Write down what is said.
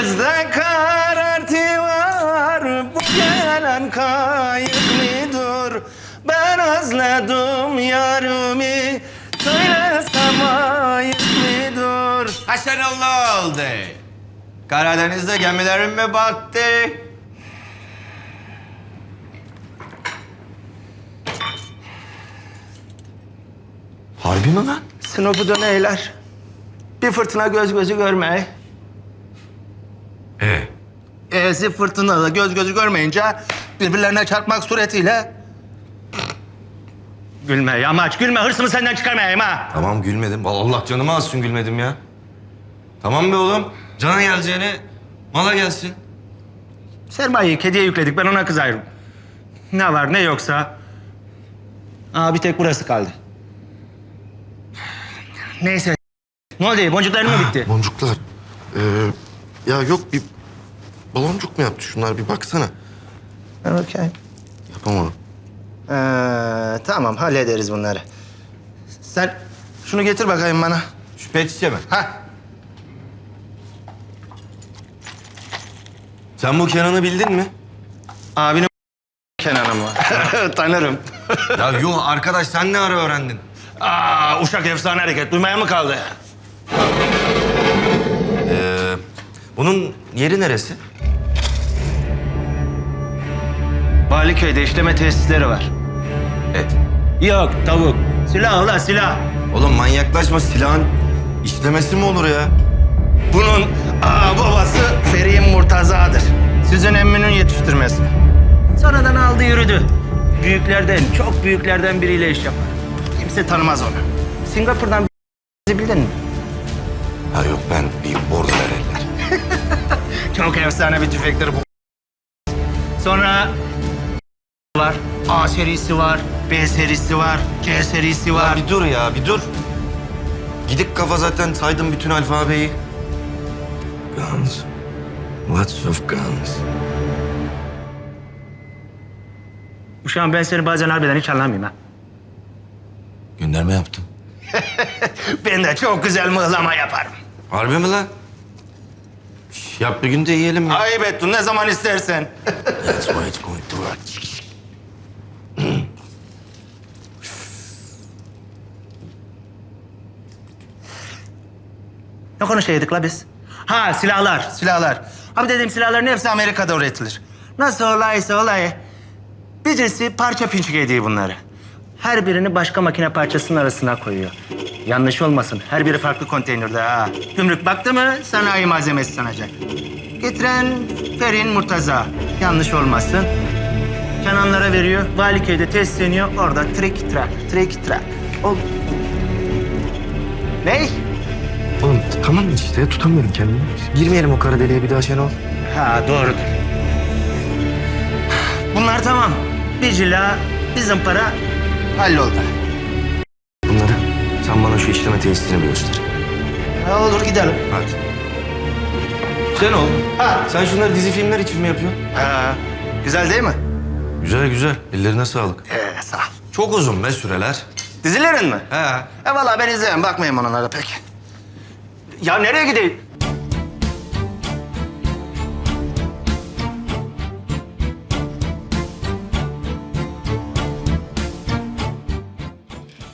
Denizde karartı var Bu gelen kayıklıdır Ben özledim yarımı Söylesem ayıklıdır Haşerallah oldu Karadeniz'de gemilerim mi battı? Harbi mi lan? Sınıfı döneyler. Bir fırtına göz gözü görmeye. Ee? E'si fırtınada göz gözü görmeyince birbirlerine çarpmak suretiyle... Gülme yamaç, gülme. Hırsımı senden çıkarmayayım ha. Tamam gülmedim. Allah canımı alsın gülmedim ya. Tamam be oğlum. Cana geleceğine mala gelsin. Sermayeyi kediye yükledik, ben ona kızarım. Ne var ne yoksa... Aa, bir tek burası kaldı. Neyse. Ne oldu? Boncukların mı bitti? Boncuklar. Ee, ya yok bir baloncuk mu yaptı şunlar bir baksana. Okey. Yapamadım. Ee, tamam, hallederiz bunları. Sen şunu getir bakayım bana. Şu pet şişe mi? Ha, Sen bu Kenan'ı bildin mi? abinin Kenan'ım var. Tanırım. ya yok arkadaş sen ne ara öğrendin? Aa, uşak efsane hareket. Duymaya mı kaldı? Bunun yeri neresi? Baliköy'de işleme tesisleri var. Et. Yok, tavuk. Silah ulan silah. Oğlum manyaklaşma silahın işlemesi mi olur ya? Bunun aa, babası Feri'nin Murtaza'dır. Sizin emminin yetiştirmesi. Sonradan aldı yürüdü. Büyüklerden, çok büyüklerden biriyle iş yapar. Kimse tanımaz onu. Singapur'dan bildin mi? Ha yok ben. Çok efsane bir tüfektir bu. Sonra var. A serisi var, B serisi var, C serisi var. Ya bir dur ya bir dur. Gidik kafa zaten saydım bütün alfabeyi. Guns. Lots of guns. Uşağım ben seni bazen harbiden hiç anlamayayım ha. Gönderme yaptım. Ben de çok güzel mıhlama yaparım. Harbi mi lan? Yap bir gün de yiyelim ya. Ayıp ettin ne zaman istersen. That's why it's going to work. Ne konuşuyorduk la biz? Ha silahlar, silahlar. Abi dediğim silahların hepsi Amerika'da üretilir. Nasıl olaysa olay. Birisi parça pinçik ediyor bunları. Her birini başka makine parçasının arasına koyuyor. Yanlış olmasın. Her biri farklı konteynerde ha. Gümrük baktı mı sanayi malzemesi sanacak. Getiren Ferin Murtaza. Yanlış olmasın. Kenanlara veriyor. Valiköy'de testleniyor. Orada trik trak, trik trak. Ol. Ne? Oğlum tamam işte tutamıyorum kendimi. Girmeyelim o kara deliğe bir daha Şenol. Ha doğrudur. Bunlar tamam. Bir cila, bizim para halloldu. Sen şu işleme tesisini bir göster. Ha, olur gidelim. Hadi. Şenol, Ha. sen şunları dizi filmler için mi yapıyorsun? Ha, güzel değil mi? Güzel güzel. Ellerine sağlık. Ee, sağ ol. Çok uzun be süreler. Dizilerin mi? He. E valla ben izleyeyim. Bakmayayım onlara pek. Ya nereye gideyim?